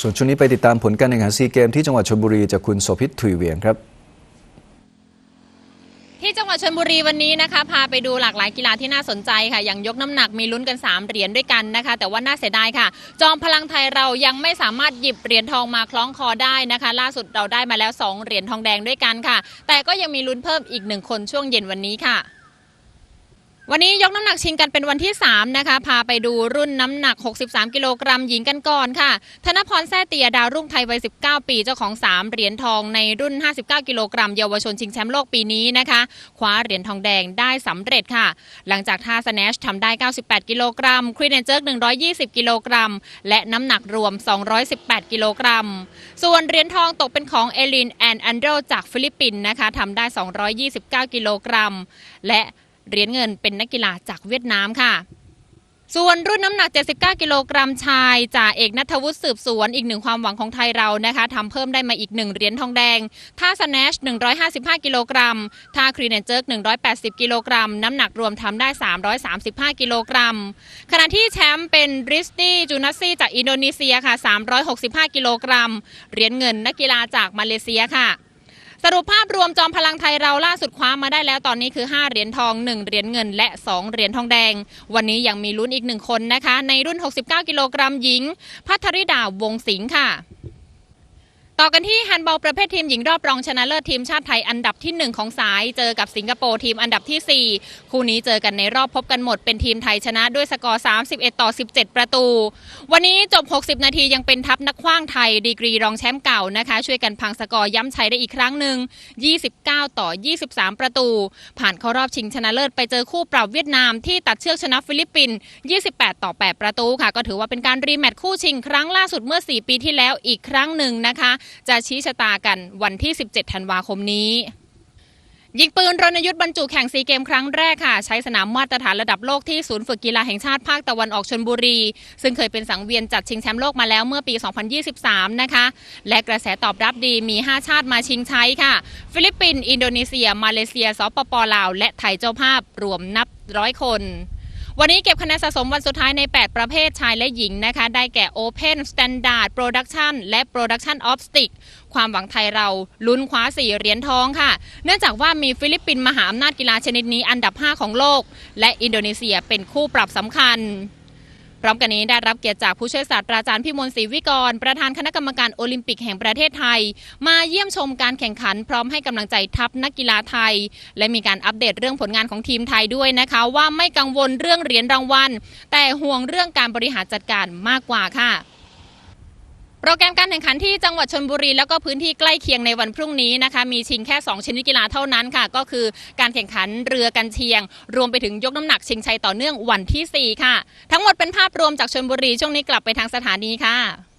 ส่วนช่วงนี้ไปติดตามผลการแข่งขันซีเกมที่จังหวัดชลบุรีจากคุณโสภิตถุยเวียงครับที่จังหวัดชลบุรีวันนี้นะคะพาไปดูหลากหลายกีฬาที่น่าสนใจค่ะ อย่างยกน้ำหนักมีลุ้นกัน 3 เหรียญด้วยกันนะคะ แต่ว่าน่าเสียดายค่ะ จอมพลังไทยเรายังไม่สามารถหยิบเหรียญทองมาคล้องคอได้นะคะ ล่าสุดเราได้มาแล้ว 2 เหรียญทองแดงด้วยกันค่ะ แต่ก็ยังมีลุ้นเพิ่มอีกหนึ่งคนช่วงเย็นวันนี้ค่ะ วันนี้ยกน้ำหนักชิงกันเป็นวันที่ 3 นะคะ พาไปดูรุ่นน้ำหนัก 63 กิโลกรัมหญิงกันก่อนค่ะ ธนพรแซ่เตียดาวรุ่งไทยวัย 19 ปีเจ้าของ 3 เหรียญทองในรุ่น 59 กิโลกรัมเยาวชนชิงแชมป์โลกปีนี้นะคะคว้าเหรียญทองแดงได้สำเร็จค่ะ หลังจากท่าสแนชทำได้ 98 กิโลกรัมครีนแอนเจิร์ก120 กิโลกรัม และน้ำหนักรวม 218 กิโลกรัม ส่วนเหรียญทองตกเป็นของเอลินแอนอันโดจากฟิลิปปินส์นะคะทำได้ 229 กิโลกรัม และ เหรียญเงินเป็นนักกีฬาจากเวียดนามค่ะ ส่วนรุ่นน้ำหนัก 79 กิโลกรัมชายจ่าเอกนัทวุฒิสืบสวนอีกหนึ่งความหวังของไทยเรานะคะทำเพิ่มได้มาอีกหนึ่งเหรียญทองแดง ท่าสแนช 155 กิโลกรัม ท่าครีนแอนเจิร์ก180 กิโลกรัม น้ำหนักรวมทำได้ 335 กิโลกรัม ขณะที่แชมป์เป็นริสตี้จูนัสซี่จากอินโดนีเซียค่ะ 365 กิโลกรัม เหรียญเงินนักกีฬาจากมาเลเซียค่ะ สรุปภาพรวมจอมพลังไทยเราล่าสุดคว้ามาได้แล้วตอนนี้คือ 5 เหรียญทอง 1 เหรียญเงิน และ 2 เหรียญทองแดง วันนี้ยังมีลุ้นอีกหนึ่งคนนะคะ ในรุ่น 69 กิโลกรัมหญิง พัทริดาวงสิงห์ค่ะ ต่อกันที่แฮนบอลประเภททีมหญิงรอบรองชนะเลิศทีมชาติไทยอันดับที่ 1 ของสาย เจอกับสิงคโปร์ทีมอันดับทีสี่ 4 คู่นี้เจอกันในรอบพบกันหมดเป็นทีมไทยชนะด้วยสกอร์ 31 ต่อ 17 ประตู วันนี้จบ 60 นาทียังเป็นทัพนักขว้างไทย ดีกรีรองแชมป์เก่านะคะ ช่วยกันพังสกอร์ย้ำชัยได้อีกครั้งหนึ่ง 29 ต่อ 23 ประตู ผ่านเข้ารอบชิงชนะเลิศไปเจอคู่ปรับเวียดนามที่ตัดเชือกชนะฟิลิปปินส์28 ต่อ 8 ประตูค่ะ ก็ถือว่าเป็นการรีแมตช์คู่ชิงครั้งล่าสุดเมื่อ 4 ปีที่แล้วอีกครั้งหนึ่งนะคะจะชี้ชะตากันวันที่ 17 ธันวาคมนี้ยิงปืนรณยุทธ์บรรจุแข่งซีเกมครั้งแรกค่ะ ใช้สนามมาตรฐานระดับโลกที่ศูนย์ฝึกกีฬาแห่งชาติภาคตะวันออกชนบุรี ซึ่งเคยเป็นสังเวียนจัดชิงแชมป์โลกมาแล้วเมื่อปี 2023 นะคะ และกระแสตอบรับดีมี 5 ชาติมาชิงใช้ค่ะ ฟิลิปปินส์อินโดนีเซีย มาเลเซียสปปลาว และไทยเจ้าภาพรวมนับร้อยคน วันนี้เก็บคะแนนสะสมวันสุดท้ายใน 8 ประเภทชายและหญิงนะคะ ได้แก่ Open Standard Production และ Production of Stick ความหวังไทยเราลุ้นคว้า 4 เหรียญทองค่ะ เนื่องจากว่ามีฟิลิปปินส์มหาอำนาจกีฬาชนิดนี้อันดับ 5 ของโลก และอินโดนีเซียเป็นคู่ปรับสำคัญ พร้อมกันนี้ได้รับเกียรติจากผู้ช่วยศาสตราจารย์พิมลศรีวิกร ประธานคณะกรรมการโอลิมปิกแห่งประเทศไทย มาเยี่ยมชมการแข่งขัน พร้อมให้กำลังใจทัพนักกีฬาไทย และมีการอัปเดตเรื่องผลงานของทีมไทยด้วยนะคะ ว่าไม่กังวลเรื่องเหรียญรางวัลแต่ห่วงเรื่องการบริหารจัดการมากกว่าค่ะ โปรแกรมการแข่งขันที่จังหวัดชนบุรีแล้วก็พื้นที่ใกล้เคียงในวันพรุ่งนี้นะคะมีชิงแค่ 2 ชนิดกีฬาเท่านั้นค่ะ ก็คือการแข่งขันเรือกันเชียง รวมไปถึงยกน้ำหนักชิงชัยต่อเนื่องวันที่ 4 ค่ะ ทั้งหมดเป็นภาพรวมจากชนบุรีช่วงนี้กลับไปทางสถานีค่ะ